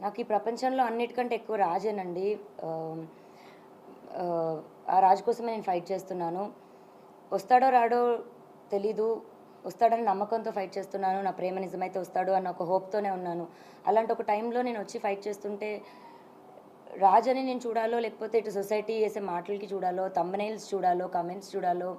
నాకు ఈ ప్రపంచంలో అన్నిటికంటే ఎక్కువ రాజేనండి. ఆ, రాజు కోసమే నేను ఫైట్ చేస్తున్నాను. వస్తాడో రాడో తెలీదు. వస్తాడని నమ్మకంతో ఫైట్ చేస్తున్నాను. నా ప్రేమ నిజమైతే వస్తాడు అన్న ఒక హోప్తోనే ఉన్నాను. అలాంటి ఒక టైంలో నేను వచ్చి ఫైట్ చేస్తుంటే రాజని నేను చూడాలో లేకపోతే ఇటు సొసైటీ చేసే మాటలకి చూడాలో తమ్మనైల్స్ చూడాలో కమెంట్స్ చూడాలో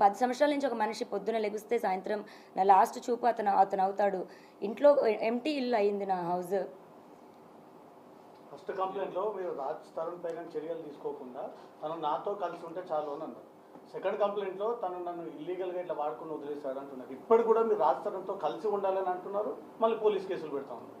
పది సంవత్సరాల నుంచి ఒక మనిషి పొద్దున లెగిస్తే సాయంత్రం నా లాస్ట్ చూపు అతను అతను అవుతాడు. ఇంట్లో ఎంటీ ఇల్లు అయింది నా హౌస్ ఫస్ట్ కంప్లైంట్లో మీరు రాజ్ తరుణ్ పైన చర్యలు తీసుకోకుండా తను నాతో కలిసి ఉంటే చాలు అని అన్నారు. సెకండ్ కంప్లైంట్లో తను నన్ను ఇల్లీగల్గా ఇట్లా వాడుకుని వదిలేశాడు అంటున్నారు. ఇప్పుడు కూడా మీరు రాజ్ తరుణ్తో కలిసి ఉండాలని అంటున్నారు? మళ్ళీ పోలీస్ కేసులు పెడతా ఉన్నారు.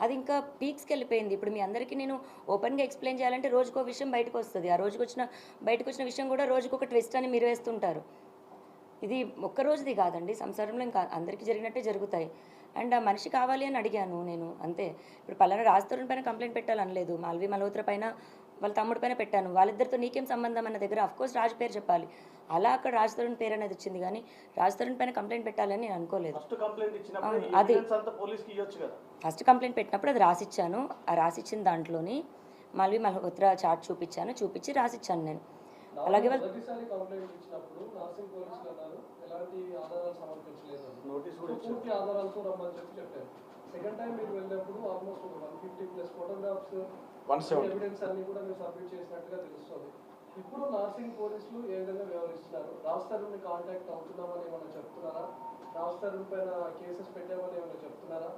అది ఇంకా పీక్స్కి వెళ్ళిపోయింది. ఇప్పుడు మీ అందరికీ నేను ఓపెన్గా ఎక్స్ప్లెయిన్ చేయాలంటే రోజుకో విషయం బయటకు వస్తుంది. ఆ రోజుకి వచ్చిన బయటకు వచ్చిన విషయం కూడా రోజుకు ఒక ట్విస్ట్ అని మీరు వేస్తుంటారు. ఇది ఒక్క రోజుది కాదండి. సంసారంలో ఇంకా అందరికీ జరిగినట్టే జరుగుతాయి. అండ్ ఆ మనిషి కావాలి అని అడిగాను నేను అంతే. ఇప్పుడు పలానా రాజతరుణ్ పైన కంప్లైంట్ పెట్టాలనలేదు. మాల్వి మల్హోత్ర పైన వాళ్ళ తమ్ముడి పైన పెట్టాను. వాళ్ళిద్దరితో నీకేం సంబంధం అన్న దగ్గర అఫ్కోర్స్ రాజ్ పేరు చెప్పాలి. అలా అక్కడ రాజ్ తరుణ్ పేరు అనేది వచ్చింది కానీ రాజ్ తరుణ్ పైన కంప్లైంట్ పెట్టాలని నేను అనుకోలేదు. ఫస్ట్ కంప్లైంట్ ఇచ్చినప్పుడు అవును, ఈ అది- ఫస్ట్ కంప్లైంట్ పెట్టినప్పుడు అది రాసిచ్చాను. ఆ రాసిచ్చిన దాంట్లోని మళ్ళీ మల్హోత్రా చార్ట్ చూపించాను. చూపించి రాసిచ్చాను నేను. అలాగే వాళ్ళు మొదటిసారి కంప్లైంట్ ఇచ్చినప్పుడు నర్సింగ్ పోలీసులు అన్నారు ఎలాంటి ఆధారాలు సమర్పించలేదు అని. నోటీస్ కూడా సెకండ్ టైం మీరు వెళ్ళినప్పుడు ఆల్మోస్ట్ ఒక one fifty plus photographs one seventy evidence అన్ని కూడా మీరు సబ్మిట్ చేసినట్టుగా తెలుస్తుంది. ఇప్పుడు నర్సింగ్ పోలీసులు ఏ విధంగా వ్యవహరిస్తున్నారు? రాస్తారుని కాంటాక్ట్ అవుతున్నామని ఏమైనా చెప్తున్నారా? రాస్తారుని పైన కేసెస్ పెట్టామని ఏమైనా చెప్తున్నారా?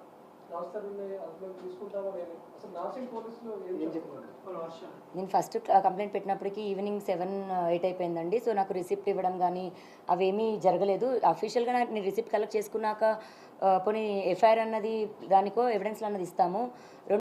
నేను ఫస్ట్ కంప్లైంట్ పెట్టినప్పటికీ ఈవినింగ్ సెవెన్ ఎయిట్ అయిపోయిందండి. సో నాకు రిసిప్ట్ ఇవ్వడం కానీ అవేమీ జరగలేదు. అఫీషియల్గా నేను రిసిప్ట్ కలెక్ట్ చేసుకున్నాక పోనీ ఎఫ్ఐఆర్ అన్నది దానికో ఎవిడెన్స్లు అన్నది ఇస్తాము.